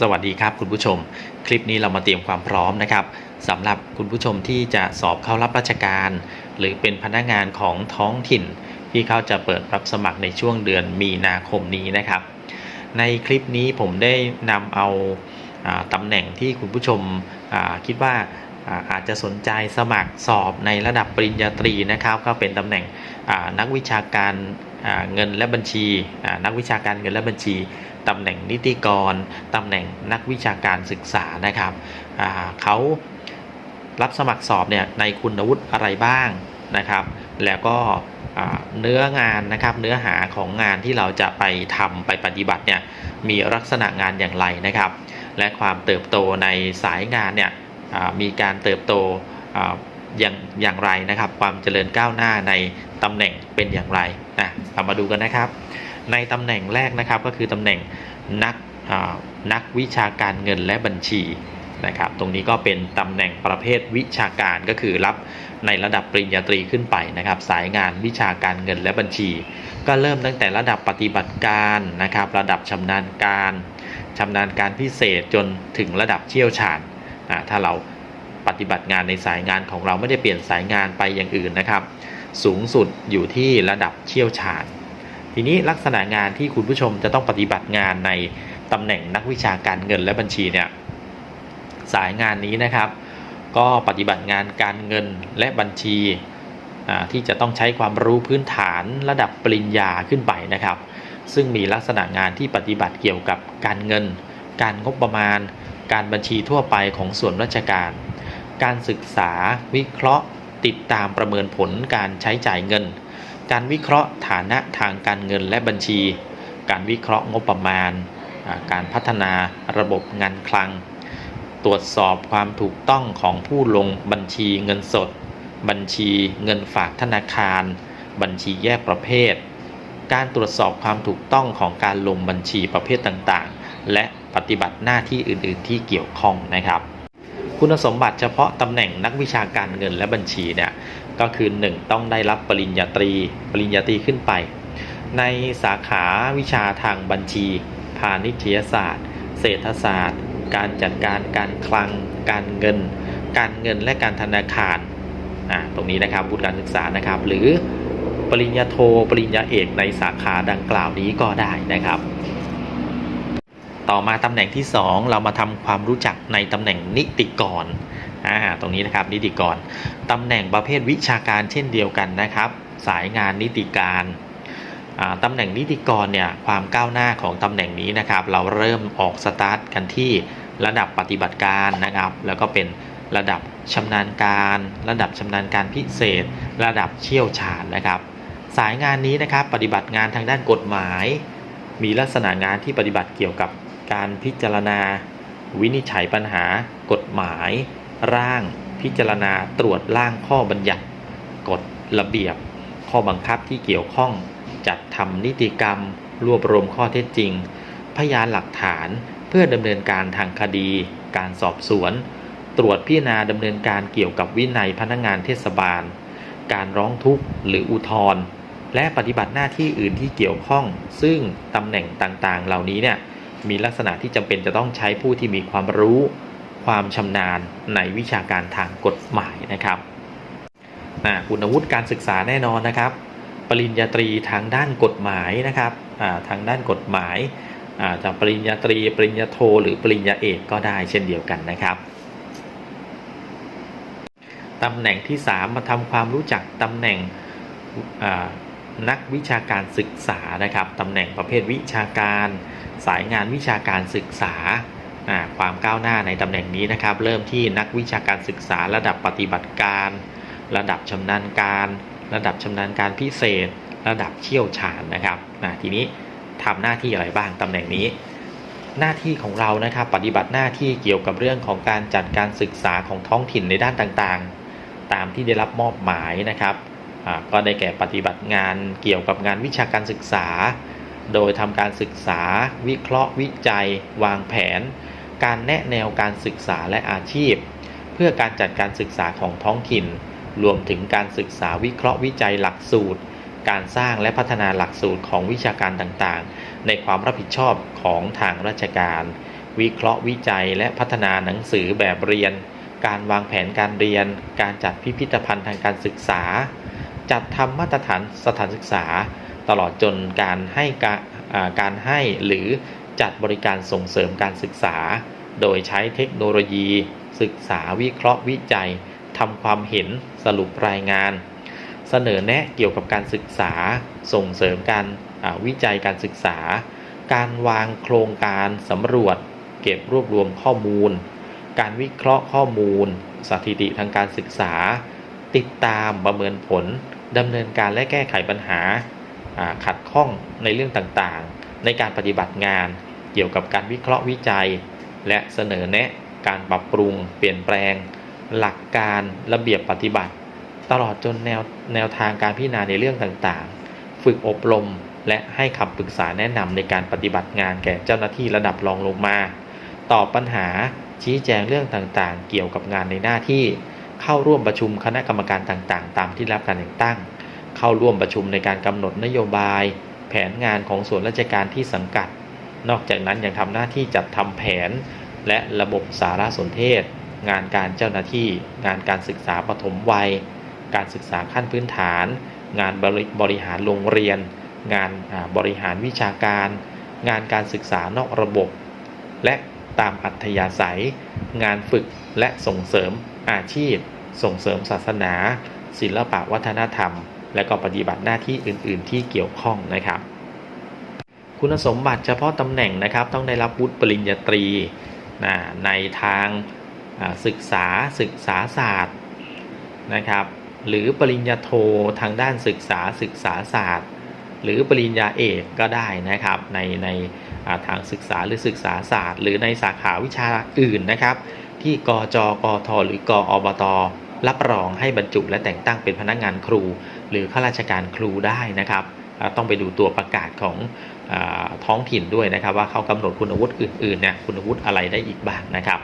สวัสดีครับคุณผู้ชม คลิปนี้เรามาเตรียมความพร้อมนะครับสำหรับคุณผู้ชมที่จะสอบเข้ารับราชการ หรือเป็นพนักงานของท้องถิ่น ที่เขาจะเปิดรับสมัครในช่วงเดือนมีนาคมนี้นะครับ ในคลิปนี้ผมได้นำเอาอตำแหน่งที่คุณผู้ชมคิดว่าอาจจะสนใจสมัครสอบในระดับปริญญาตรีนะครับ ก็เป็นตำแหน่งนักวิชาการ เงินและบัญชีนักวิชาการเงินและบัญชีตำแหน่งนิติกรตำแหน่งนักวิชาการศึกษานะครับเขารับสมัครสอบเนี่ยในคุณวุฒิอะไรบ้างนะครับ แล้วก็เนื้องานนะครับเนื้อหาของงานที่เราจะไปทำไปปฏิบัติเนี่ยมีลักษณะงานอย่างไรนะครับ และความเติบโตในสายงานเนี่ยมีการเติบโต อย่างอย่างไรนะครับ ความเจริญก้าวหน้าในตำแหน่งเป็นอย่างไรนะเรามาดูกันนะครับ ในตำแหน่งแรกนะครับก็คือตำแหน่งนักนักวิชาการเงินและบัญชีนะครับ ตรงนี้ก็เป็นตำแหน่งประเภทวิชาการก็คือรับในระดับปริญญาตรีขึ้นไปนะครับ สายงานวิชาการเงินและบัญชี ก็เริ่มตั้งแต่ระดับปฏิบัติการนะครับ ระดับชำนาญการชำนาญการพิเศษจนถึงระดับเชี่ยวชาญอ่าถ้าเรา ปฏิบัติงานในสายงานของเราไม่ได้เปลี่ยนสายงานไปอย่างอื่นนะครับ สูงสุดอยู่ที่ระดับเชี่ยวชาญ ทีนี้ลักษณะงานที่คุณผู้ชมจะต้องปฏิบัติงานในตำแหน่งนักวิชาการเงินและบัญชีเนี่ยสายงานนี้นะครับ ก็ปฏิบัติงานการเงินและบัญชีที่จะต้องใช้ความรู้พื้นฐานระดับปริญญาขึ้นไปนะครับ ซึ่งมีลักษณะงานที่ปฏิบัติเกี่ยวกับการเงิน การงบประมาณ การบัญชีทั่วไปของส่วนราชการ การศึกษา วิเคราะห์ ติดตามประเมินผลการใช้จ่ายเงิน การวิเคราะห์ฐานะทางการเงินและบัญชี การวิเคราะห์งบประมาณ การพัฒนาระบบงานคลัง ตรวจสอบความถูกต้องของผู้ลงบัญชีเงินสด บัญชีเงินฝากธนาคาร บัญชีแยกประเภท การตรวจสอบความถูกต้องของการลงบัญชีประเภทต่างๆ และปฏิบัติหน้าที่อื่น ๆ ที่เกี่ยวข้องนะครับ คุณสมบัติเฉพาะตำแหน่งนักวิชาการเงินและบัญชีเนี่ยก็คือ 1 ต้องได้รับปริญญาตรี ปริญญาตรีขึ้นไป ในสาขาวิชาทางบัญชี พาณิชยศาสตร์ เศรษฐศาสตร์ การจัดการการคลัง การเงิน การเงินและการธนาคารอ่าตรงนี้นะครับวุฒิการศึกษานะครับ หรือปริญญาโท ปริญญาเอกในสาขาดังกล่าวนี้ก็ได้นะครับ ต่อมาตำแหน่งที่ 2 เรามาทำความรู้จักในตำแหน่งนิติกรอ่าตรงนี้นะครับนิติกรตำแหน่งประเภทวิชาการเช่นเดียวกันนะครับ สายงานนิติการตำแหน่งนิติกรเนี่ยความก้าวหน้าของตำแหน่งนี้นะครับ เราเริ่มออกสตาร์ทกันที่ระดับปฏิบัติการนะครับ แล้วก็เป็นระดับชำนาญการ ระดับชำนาญการพิเศษ ระดับเชี่ยวชาญนะครับ สายงานนี้นะครับปฏิบัติงานทางด้านกฎหมาย มีลักษณะงานที่ปฏิบัติเกี่ยวกับ การพิจารณา วินิจฉัยปัญหา กฎหมาย ร่าง พิจารณาตรวจร่างข้อบัญญัติ กฎระเบียบ ข้อบังคับที่เกี่ยวข้อง จัดทำนิติกรรม รวบรวมข้อเท็จจริง พยานหลักฐานเพื่อดำเนินการทางคดี การสอบสวน ตรวจพิจารณาดำเนินการเกี่ยวกับวินัยพนักงานเทศบาล การร้องทุกข์หรืออุทธรณ์และปฏิบัติหน้าที่อื่นที่เกี่ยวข้อง ซึ่งตำแหน่งต่างๆ เหล่านี้เนี่ย มีลักษณะที่จำเป็นจะต้องใช้ผู้ที่มีความรู้ความชำนาญในวิชาการทางกฎหมายนะครับอ่าคุณวุฒิการศึกษาแน่นอนนะครับ ปริญญาตรีทางด้านกฎหมายนะครับอาทางด้านกฎหมายอาจะปริญญาตรีปริญญาโท หรือปริญญาเอกก็ได้เช่นเดียวกันนะครับตำแหน่งที่ 3 มาทำความรู้จักตำแหน่งอา นักวิชาการศึกษานะครับตำแหน่งประเภทวิชาการ สายงานวิชาการศึกษาความก้าวหน้าในตำแหน่งนี้นะครับ เริ่มที่นักวิชาการศึกษาระดับปฏิบัติการ ระดับชำนาญการ ระดับชำนาญการพิเศษ ระดับเชี่ยวชาญนะครับทีนี้ทำหน้าที่อะไรบ้างตำแหน่งนี้ หน้าที่ของเรานะครับปฏิบัติหน้าที่เกี่ยวกับเรื่องของการจัดการศึกษาของท้องถิ่นในด้านต่างๆ ตามที่ได้รับมอบหมายนะครับ ก็ได้แก่ปฏิบัติงานเกี่ยวกับงานวิชาการศึกษา โดยทำการศึกษา วิเคราะห์วิจัย วางแผน การแนะแนวการศึกษาและอาชีพ เพื่อการจัดการศึกษาของท้องถิ่น รวมถึงการศึกษาวิเคราะห์วิจัยหลักสูตร การสร้างและพัฒนาหลักสูตรของวิชาการต่างๆ ในความรับผิดชอบของทางราชการ วิเคราะห์วิจัยและพัฒนาหนังสือแบบเรียน การวางแผนการเรียน การจัดพิพิธภัณฑ์ทางการศึกษา จัดทำมาตรฐานสถานศึกษา ตลอดจนการให้กาอ่าการให้หรือจัดบริการส่งเสริมการศึกษา โดยใช้เทคโนโลยี ศึกษาวิเคราะห์วิจัยทำความเห็นสรุปรายงาน เสนอแนะเกี่ยวกับการศึกษา ส่งเสริมการวิจัยการศึกษา การวางโครงการสำรวจ เก็บรวบรวมข้อมูล การวิเคราะห์ข้อมูล สถิติทางการศึกษา ติดตามประเมินผล ดำเนินการและแก้ไขปัญหาอ่าขัดข้องในเรื่องต่างๆ ในการปฏิบัติงานเกี่ยวกับการวิเคราะห์วิจัย และเสนอแนะการปรับปรุง เปลี่ยนแปลง หลักการระเบียบปฏิบัติ ตลอดจนแนวแนวทางการพิจารณาในเรื่องต่างๆ ฝึกอบรมและให้คำปรึกษาแนะนำในการปฏิบัติงานแก่เจ้าหน้าที่ระดับรองลงมา ตอบปัญหาชี้แจงเรื่องต่างๆ เกี่ยวกับงานในหน้าที่ เข้าร่วมประชุมคณะกรรมการต่างๆ ตามที่รับการแต่งตั้ง เข้าร่วมประชุมในการกำหนดนโยบาย แผนงานของส่วนราชการที่สังกัด นอกจากนั้นยังทำหน้าที่จัดทำแผน และระบบสารสนเทศ งานการเจ้าหน้าที่ งานการศึกษาปฐมวัย การศึกษาขั้นพื้นฐาน งานบริบริหารโรงเรียน งานบริหารวิชาการ งานการศึกษานอกระบบ และตามอัธยาศัย งานฝึกและส่งเสริมอาชีพ ส่งเสริมศาสนา ศิลปะวัฒนธรรม และก็ปฏิบัติหน้าที่อื่น ๆ ที่เกี่ยวข้องนะครับ คุณสมบัติเฉพาะตำแหน่งนะครับ ต้องได้รับวุฒิปริญญาตรีในทางศึกษาศึกษาศาสตร์นะครับ หรือปริญญาโททางด้านศึกษาศึกษาศาสตร์ หรือปริญญาเอกก็ได้นะครับในในทางศึกษาหรือศึกษาศาสตร์ หรือในสาขาวิชาอื่นนะครับ ที่กจกทหรือกอบต รับรองให้บรรจุและแต่งตั้งเป็นพนักงานครู หรือข้าราชการครูได้นะครับ ต้องไปดูตัวประกาศของอท้องถิ่นด้วยนะครับ ว่าเขากำหนดคุณวุฒิอื่นๆเนี่ยคุณวุฒิอะไรได้อีกบ้างนะครับ